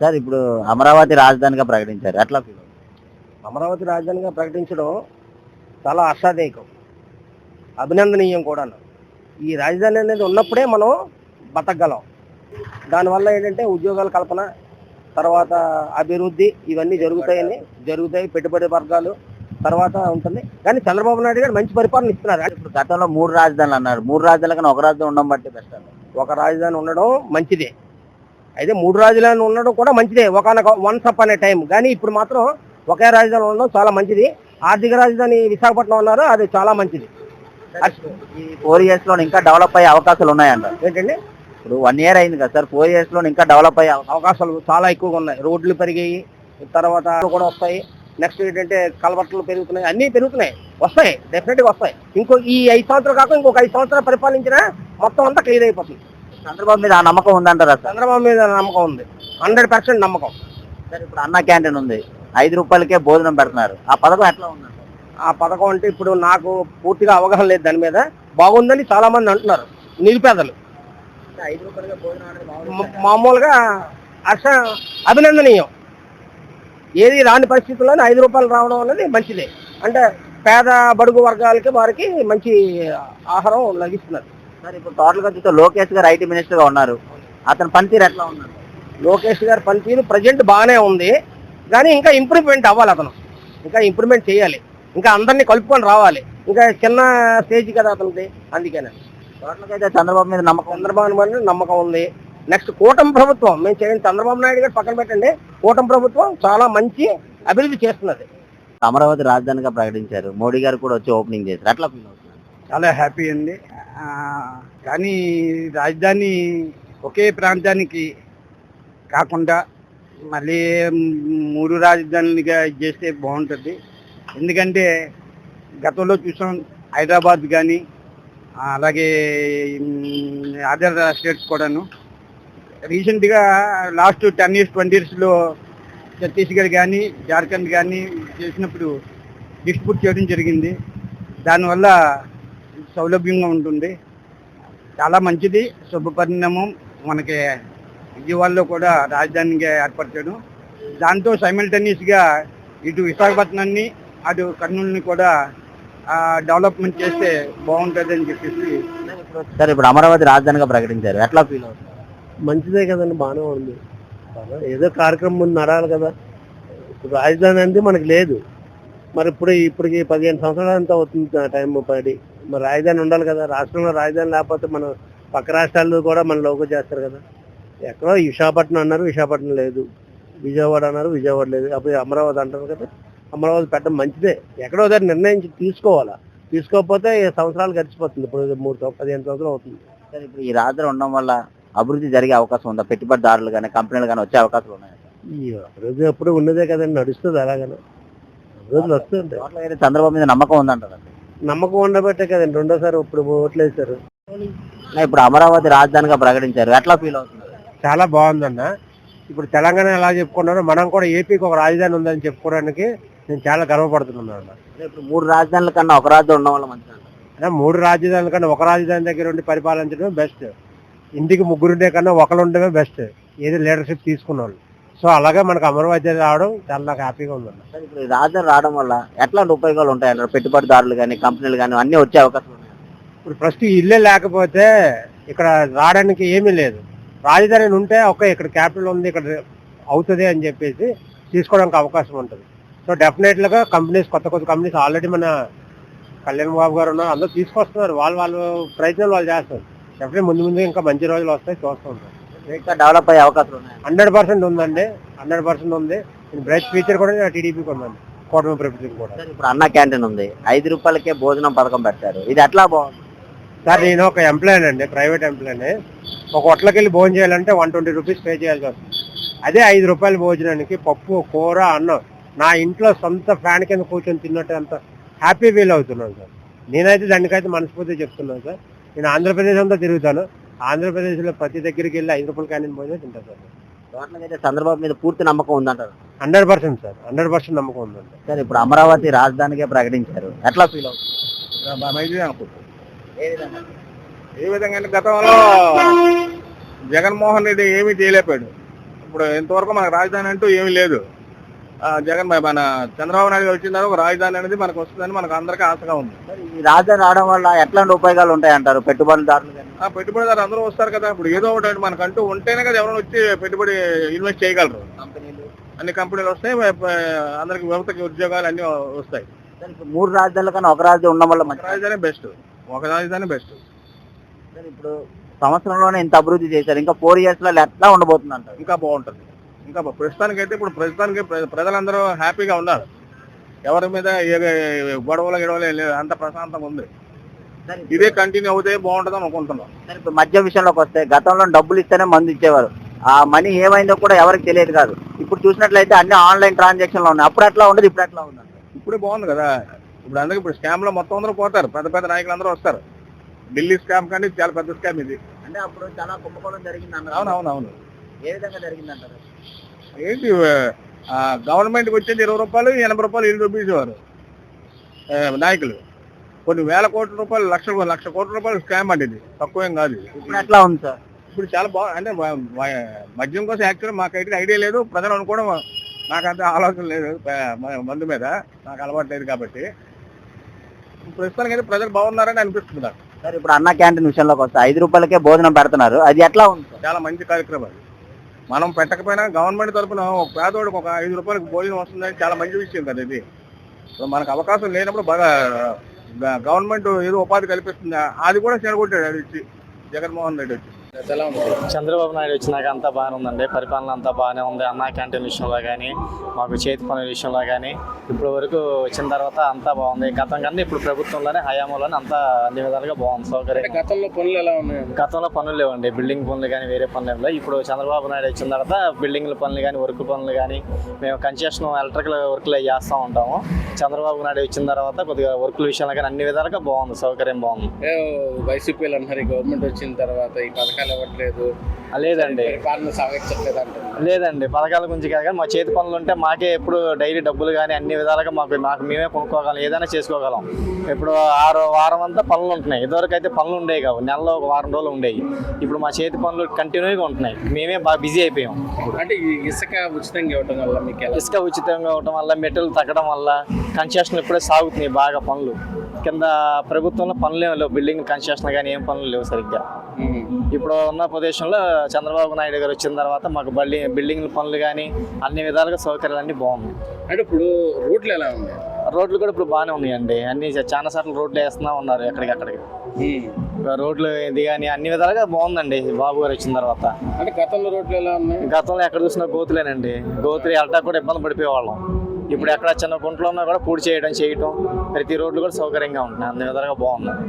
Sir ఇప్పుడు అమరావతి రాజధానిగా ప్రకటించారు. అవుతుంది? అమరావతి రాజధానిగా ప్రకటించడం చాలా ఆశాదాయకం. అభినందనీయం కూడా. ఈ రాజధాని అనేది ఉన్నప్పుడే మనం బతకగలం. దానివల్ల ఏంటంటే ఉద్యోగాల కల్పన తర్వాత అభివృద్ధి ఇవన్నీ జరుగుతాయని జరుగుతాయి పెట్టుబడి వర్గాలు తర్వాత ఉంటుంది. కానీ చంద్రబాబు నాయుడు గారు మంచి పరిపాలన ఇస్తున్నారు. ఇప్పుడు గతంలో మూడు రాజధానులు అన్నారు. మూడు రాజధానుల కన్నా ఒక రాజధాని ఉండడం బట్టి బెస్ట్ ఒక రాజధాని ఉండడం మంచిదే. అయితే మూడు రాజధాని ఉండడం కూడా మంచిదే. ఒకనొక వన్స్ అప్ అనే టైం కానీ ఇప్పుడు మాత్రం ఒకే రాజధాని ఉండడం చాలా మంచిది. ఆర్థిక రాజధాని విశాఖపట్నం ఉన్నారు. అది చాలా మంచిది. ఈ ఫోర్ ఇయర్స్లో ఇంకా డెవలప్ అయ్యే అవకాశాలు ఉన్నాయంట. ఏంటండి? ఇప్పుడు వన్ ఇయర్ అయింది కదా సార్. ఫోర్ ఇయర్స్లో ఇంకా డెవలప్ అయ్యే అవకాశం అవకాశాలు చాలా ఎక్కువగా ఉన్నాయి. రోడ్లు పెరిగాయి. తర్వాత కూడా వస్తాయి. నెక్స్ట్ ఏంటంటే కలవట్లు పెరుగుతున్నాయి. అన్నీ పెరుగుతున్నాయి. వస్తాయి. డెఫినెట్గా వస్తాయి. ఇంకో ఈ ఐదు సంవత్సరాలు కాక ఇంకొక ఐదు సంవత్సరాలు పరిపాలించినా మొత్తం అంతా క్లియర్ అయిపోతుంది. చంద్రబాబు మీద ఆ నమ్మకం ఉందంటారా సార్? చంద్రబాబు మీద నమ్మకం ఉంది. హండ్రెడ్ పర్సెంట్ నమ్మకం. సార్ ఇప్పుడు అన్న క్యాంటీన్ ఉంది. ఐదు రూపాయలకే భోజనం పెడుతున్నారు. ఆ పథకం ఎట్లా ఉందంటారు ఆ పథకం అంటే ఇప్పుడు నాకు పూర్తిగా అవగాహన లేదు దాని మీద. బాగుందని చాలా మంది అంటున్నారు. నిరుపేదలు. ఐదు రూపాయలకే భోజనం అనేది బాగుంది మా- మామూలుగా హర్ష అభినందనీయం. ఏది రాని పరిస్థితుల్లోనే ఐదు రూపాయలు రావడం అనేది మంచిదే. అంటే పేద బడుగు వర్గాలకి వారికి మంచి ఆహారం లభిస్తున్నారు సార్ ఇప్పుడు టోటల్గా చూస్తే లోకేష్ గారు ఐటీ మినిస్టర్గా ఉన్నారు. అతని పనితీరు ఎట్లా ఉన్నారు? లోకేష్ గారి పనితీరు ప్రజెంట్ బాగానే ఉంది. కానీ ఇంకా ఇంప్రూవ్మెంట్ అవ్వాలి అతను. ఇంకా ఇంప్రూవ్మెంట్ చేయాలి. ఇంకా అందరినీ కలుపుకొని రావాలి. ఇంకా చిన్న స్టేజ్ కదా అతనిది. అందుకనే. టోటల్గా అయితే చంద్రబాబు మీద నమ్మకం. చంద్రబాబు మీద నమ్మకం ఉంది. నెక్స్ట్ కూటమి ప్రభుత్వం మేము చేయండి చంద్రబాబు నాయుడు గారు పక్కన పెట్టండి. కూటమి ప్రభుత్వం చాలా మంచి అభివృద్ధి చేస్తున్నది. అమరావతి రాజధానిగా ప్రకటించారు. మోడీ గారు కూడా వచ్చి ఓపెనింగ్ చేశారు. అవుతున్నారు చాలా హ్యాపీ అండి కానీ రాజధాని ఒకే ప్రాంతానికి కాకుండా మళ్ళీ మూడు రాజధానులుగా చేస్తే బాగుంటుంది. ఎందుకంటే గతంలో చూసాం హైదరాబాద్ కానీ అలాగే అదర్ స్టేట్స్ కూడాను. రీసెంట్గా లాస్ట్ టెన్ ఇయర్స్ ట్వంటీ ఇయర్స్లో ఛత్తీస్గఢ్ కానీ జార్ఖండ్ కానీ చేసినప్పుడు డిస్ట్రిబ్యూట్ చేయడం జరిగింది. దానివల్ల సౌలభ్యంగా ఉంటుంది. చాలా మంచిది. శుభ పరిణామం మనకి విజయవాడలో కూడా రాజధానిగా ఏర్పరచడం. దాంతో సైమల్టేనియస్గా ఇటు విశాఖపట్నాన్ని అటు కర్నూలుని కూడా డెవలప్మెంట్ చేస్తే బాగుంటుందని చెప్పేసి సార్ ఇప్పుడు అమరావతి రాజధానిగా ప్రకటించారు. ఎట్లా ఫీల్ అవుతున్నారు మంచిదే కదండి బాగానే ఉంది. ఏదో కార్యక్రమం ముందు నడాలి కదా. ఇప్పుడు రాజధాని అనేది మనకి లేదు. మరి ఇప్పుడు ఇప్పటికి పదిహేను సంవత్సరాలు అంతా అవుతుంది టైం పడి. రాజధాని ఉండాలి కదా. రాష్ట్రంలో రాజధాని లేకపోతే మన పక్క రాష్ట్రాల్లో కూడా మన లోకో చేస్తారు కదా. ఎక్కడో విశాఖపట్నం అన్నారు విశాఖపట్నం లేదు. విజయవాడ అన్నారు విజయవాడ లేదు. అప్పుడు అమరావతి అంటారు కదా. అమరావతి పెట్టడం మంచిదే. ఎక్కడో దగ్గర నిర్ణయించి తీసుకోవాలా? తీసుకోకపోతే సంవత్సరాలు గడిచిపోతుంది. ఇప్పుడు మూడు పదిహేను సంవత్సరాలు అవుతుంది. సార్ ఇప్పుడు ఈ రాజధాని ఉండడం వల్ల అభివృద్ధి జరిగే అవకాశం ఉందా? పెట్టుబడిదారులు కానీ కంపెనీలు కానీ వచ్చే అవకాశాలు ఉన్నాయి? ఈ అభివృద్ధి ఎప్పుడు ఉన్నదే కదండి. నడుస్తుంది అలాగనే. అభివృద్ధి వస్తుంది టోటల్ అయితే చంద్రబాబు మీద నమ్మకం ఉందంటారు? నమ్మకం ఉండబట్టే కదండి రెండోసారి ఇప్పుడు ఓట్లు వేశారు ఇప్పుడు అమరావతి రాజధానిగా ప్రకటించారు. ఎట్లా ఫీల్ అవుతున్నారు చాలా బాగుందన్న. ఇప్పుడు తెలంగాణ ఎలా చెప్పుకున్నారో మనం కూడా ఏపీకి ఒక రాజధాని ఉందని చెప్పుకోవడానికి నేను చాలా గర్వపడుతున్నాను అన్న. ఇప్పుడు మూడు రాజధానుల కన్నా ఒక రాజధాని ఉండడం వల్ల మంచిది మూడు రాజధానుల కన్నా ఒక రాజధాని దగ్గర ఉండి పరిపాలించడమే బెస్ట్. ఇంటికి ముగ్గురుండే కన్నా ఒకరు ఉండడమే బెస్ట్. ఏది లీడర్షిప్ తీసుకున్న వాళ్ళు సో అలాగే మనకు అమరావతి రావడం చాలా నాకు హ్యాపీగా సార్ ఇప్పుడు ఈ రాజధాని రావడం వల్ల ఎట్లాంటి ఉపయోగాలు ఉంటాయంటారు పెట్టుబడిదారులు కానీ కంపెనీలు కానీ అన్ని వచ్చే ఉన్నాయి ఇప్పుడు ఫస్ట్ ఇల్లే లేకపోతే ఇక్కడ రావడానికి ఏమీ లేదు. రాజధాని ఉంటే ఒక ఇక్కడ క్యాపిటల్ ఉంది ఇక్కడ అవుతుంది అని చెప్పేసి తీసుకోవడానికి అవకాశం ఉంటుంది. సో డెఫినెట్లుగా కంపెనీస్ కొత్త కొత్త కంపెనీస్ ఆల్రెడీ మన కళ్యాణ్ బాబు గారు ఉన్నారు. అందరూ తీసుకొస్తున్నారు. వాళ్ళు వాళ్ళు ప్రయత్నాలు వాళ్ళు చేస్తారు డెఫినెట్ ముందు ముందు ఇంకా మంచి రోజులు వస్తాయి చూస్తూ ఉంటాం. ఇంకా డెవలప్ అయ్యే అవకాశాలు ఉన్నాయి హండ్రెడ్ పర్సెంట్ ఉందండి. హండ్రెడ్ పర్సెంట్ ఉంది. బ్రైట్ ఫ్యూచర్ కూడా టీడీపీకి ఉందండి కూటమి ప్రభుత్వం కూడా. సార్ ఇప్పుడు అన్న క్యాంటీన్ ఉంది. ఐదు రూపాయలకే భోజనం పథకం పెట్టారు. ఇది ఎట్లా బాగుంది? సార్ నేను ఒక ఎంప్లాయ్ అండి ప్రైవేట్ ఎంప్లాయ్ ఒక హోటల్కి వెళ్ళి భోజనం చేయాలంటే వన్ ట్వంటీ రూపీస్ పే చేయాల్సి వస్తుంది. అదే ఐదు రూపాయల భోజనానికి పప్పు కూర అన్నం నా ఇంట్లో సొంత ఫ్యాన్ కింద కూర్చొని తిన్నట్టు అంత హ్యాపీ ఫీల్ అవుతున్నాను సార్. నేనైతే దానికైతే మనస్ఫూర్తి చెప్తున్నాను సార్. నేను ఆంధ్రప్రదేశ్ అంతా తిరుగుతాను. ఆంధ్రప్రదేశ్లో ప్రతి దగ్గరికి వెళ్ళి ఐదు రూపాయల క్యాంటీన్ భోజనం తింటాను సార్. అయితే చంద్రబాబు మీద పూర్తి నమ్మకం ఉందంటారు? Hundred percent sir. Hundred percent నమ్మకం ఉందండి. సార్ ఇప్పుడు అమరావతి రాజధానిగా ప్రకటించారు. ఎట్లా ఫీల్ అవుతుంది? ఏ విధంగా? ఏ విధంగా అంటే గతంలో జగన్మోహన్ రెడ్డి ఏమీ చేయలేపాడు ఇప్పుడు ఇంతవరకు మనకు రాజధాని అంటూ ఏమీ లేదు. జగన్ మన- చంద్రబాబు నాయుడు గారు వచ్చిన తర్వాత ఒక రాజధాని అనేది మనకు వస్తుందని మనకు అందరికీ ఆశగా ఉంది. ఈ రాజధాని రావడం వల్ల ఎట్లాంటి ఉపయోగాలు ఉంటాయి అంటారు పెట్టుబడిదారులు కానీ ఆ పెట్టుబడిదారు అందరూ వస్తారు కదా. ఇప్పుడు ఏదో ఒకటి మనకంటూ ఉంటేనే కదా ఎవరైనా వచ్చి పెట్టుబడి ఇన్వెస్ట్ చేయగలరు. కంపెనీలు. అన్ని కంపెనీలు వస్తాయి అందరికి యువతకి ఉద్యోగాలు అన్ని వస్తాయి. మూడు రాజధానుల కన్నా ఒక రాజధాని ఉండడం వల్ల మంచి రాజధాని బెస్ట్. ఒక రాజధాని బెస్ట్. ఇప్పుడు సంవత్సరంలోనే ఇంత అభివృద్ధి చేశారు. ఇంకా ఫోర్ ఇయర్స్లో ఎట్లా ఉండబోతుంది అంటారు ఇంకా బాగుంటుంది. ఇంకా ప్రస్తుతానికి అయితే ఇప్పుడు ప్రస్తుతానికి ప్ర- ప్రజలందరూ హ్యాపీగా ఉన్నారు. ఎవరి మీద గొడవలు గిడవలు అంత ప్రశాంతంగా ఉంది. ఇదే కంటిన్యూ అవుతే బాగుంటుంది అనుకుంటున్నాం. సార్ ఇప్పుడు మద్య విషయంలోకి వస్తే గతంలో డబ్బులు ఇస్తేనే మందు ఇచ్చేవారు ఆ మనీ ఏమైందో కూడా ఎవరికి తెలియదు కాదు. ఇప్పుడు చూసినట్లయితే అన్ని ఆన్లైన్ ట్రాన్సాక్షన్లు ఉన్నాయి. అప్పుడు అట్లా ఉండదు ఇప్పుడు అట్లా ఉంది. ఇప్పుడే బాగుంది కదా. ఇప్పుడు అందుకే ఇప్పుడు స్కామ్లో మొత్తం అందరూ పోతారు. పెద్ద పెద్ద నాయకులు అందరూ వస్తారు. ఢిల్లీ స్కామ్ కానీ చాలా పెద్ద స్కామ్ ఇది. అంటే అప్పుడు చాలా కుంభకోణం జరిగింది అన్నారు. అవును అవును అవును. ఏ విధంగా జరిగింది అంటారు? ఏంటి ఆ, గవర్నమెంట్కి వచ్చేది ఇరవై రూపాయలు ఎనభై రూపాయలు ఇల్లు చూపించేవారు. ఆ, నాయకులు. కొన్ని వేల కోట్ల రూపాయలు లక్ష లక్ష కోట్ల రూపాయలు స్కామ్ అండి ఇది. తక్కువేం కాదు. ఇప్పుడు ఎట్లా ఉంది సార్? ఇప్పుడు చాలా బాగా అంటే మద్యం కోసం యాక్చువల్ మాకైతే ఐడియా లేదు. ప్రజలు అనుకోవడం నాకంత ఆలోచన లేదు. మందు మీద నాకు అలవాటు లేదు కాబట్టి. ప్రస్తుతానికి అయితే ప్రజలు బాగున్నారని అనిపిస్తుంది నాకు. సార్ ఇప్పుడు అన్న క్యాంటీన్ విషయంలోకి వస్తే ఐదు రూపాయలకే భోజనం పెడుతున్నారు. అది ఎట్లా ఉంది చాలా మంచి కార్యక్రమం అది. మనం పెట్టకపోయినా గవర్నమెంట్ తరపున ఒక పేదవాడికి ఒక ఐదు రూపాయలకు భోజనం వస్తుందని చాలా మంచి విషయం కదా ఇది. మనకు అవకాశం లేనప్పుడు బాగా గవర్నమెంట్ ఏదో ఉపాధి కల్పిస్తుంది. అది కూడా చెడగొట్టాడు అది ఇచ్చి జగన్మోహన్ రెడ్డి వచ్చి. చంద్రబాబు నాయుడు వచ్చినాక అంతా బాగానే ఉందండి. పరిపాలన అంతా బాగానే ఉంది. అన్నా క్యాంటీన్ విషయంలో కానీ మాకు చేతి పనుల విషయంలో కానీ ఇప్పుడు వరకు వచ్చిన తర్వాత అంతా బాగుంది. గతం కన్నా ఇప్పుడు ప్రభుత్వంలోనే హయాంలోనే అంతా అన్ని విధాలుగా బాగుంది. సౌకర్యం. గతంలో పనులు ఎలా ఉన్నాయి గతంలో పనులు లేవండి. బిల్డింగ్ పనులు కానీ వేరే పనులు లేవు. ఇప్పుడు చంద్రబాబు నాయుడు వచ్చిన తర్వాత బిల్డింగ్ల పనులు కానీ వర్క్ పనులు కానీ మేము కన్స్ట్రక్షన్ ఎలక్ట్రికల్ వర్క్లు చేస్తూ ఉంటాము. చంద్రబాబు నాయుడు వచ్చిన తర్వాత కొద్దిగా వర్క్ల విషయంలో కానీ అన్ని విధాలుగా బాగుంది. సౌకర్యం బాగుంది. వైసీపీలు అంటున్నారు గవర్నమెంట్ వచ్చిన తర్వాత ఈ పథకాలు ఇవ్వట్లేదు ఆ, లేదండి. పరిపాలన సాగించట్లేదు అంటున్నారు. లేదండి పథకాల గురించి కాదు కానీ మా చేతి పనులు ఉంటే మాకే ఎప్పుడు డైలీ డబ్బులు కానీ అన్ని విధాలుగా మాకు మాకు మేమే కొనుక్కోగలం ఏదైనా చేసుకోగలం. ఇప్పుడు ఆరు వారం అంతా పనులు ఉంటున్నాయి. ఇదివరకు అయితే పనులు ఉండేవి కావు. నెలలో ఒక వారం రోజులు ఉండేవి. ఇప్పుడు మా చేతి పనులు కంటిన్యూగా ఉంటున్నాయి. మేమే బాగా బిజీ అయిపోయాం. అంటే ఇసుక ఉచితంగా ఇవ్వడం వల్ల మీకు ఇసుక ఉచితంగా అవటం వల్ల మెటీరియల్ తగ్గడం వల్ల కన్స్ట్రక్షన్ ఇప్పుడే సాగుతున్నాయి బాగా పనులు. కింద ప్రభుత్వంలో పనులు ఏమి లేవు. బిల్డింగ్ కన్స్ట్రక్షన్ కానీ ఏం పనులు లేవు సరిగ్గా. ఇప్పుడు ఉన్న ప్రదేశంలో చంద్రబాబు నాయుడు గారు వచ్చిన తర్వాత మాకు బిల్డింగ్ బిల్డింగ్ పనులు కానీ అన్ని విధాలుగా సౌకర్యాలు అన్నీ బాగున్నాయి. అంటే ఇప్పుడు రూట్లు ఎలా ఉన్నాయి? రోడ్లు కూడా ఇప్పుడు బాగానే ఉన్నాయండి. అన్ని చాలా సార్లు రోడ్లు వేస్తున్నా ఉన్నారు ఎక్కడికక్కడికి. ఉమ్. రోడ్లు ఇది కానీ అన్ని విధాలుగా బాగుందండి. బాబు గారు వచ్చిన తర్వాత. అంటే గతంలో రోడ్లు ఎలా ఉన్నాయి? గతంలో ఎక్కడ చూసినా గోతులేనండి. గోతులు వెళ్ళడానికి కూడా ఇబ్బంది పడిపోయేవాళ్ళం. ఇప్పుడు ఎక్కడ చిన్న గుంటలో ఉన్నా కూడా పూడి చేయడం చేయటం ప్రతి రోడ్లు కూడా సౌకర్యంగా ఉంటున్నాయి అన్ని విధాలుగా బాగున్నాయి